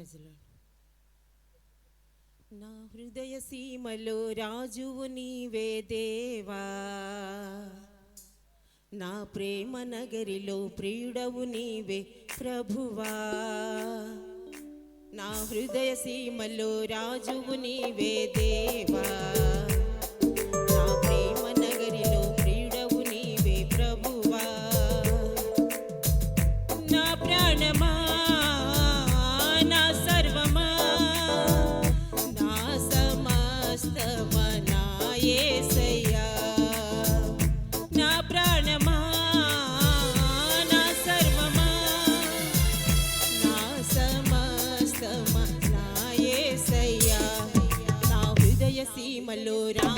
ప్రైజ్లో నా హృదయ సీమలో రాజువు నీవే దేవా. నా ప్రేమ నగరిలో ప్రియుడవు నీవే ప్రభువా. నా హృదయ సీమలో రాజువు నీవే దేవా. ഒരു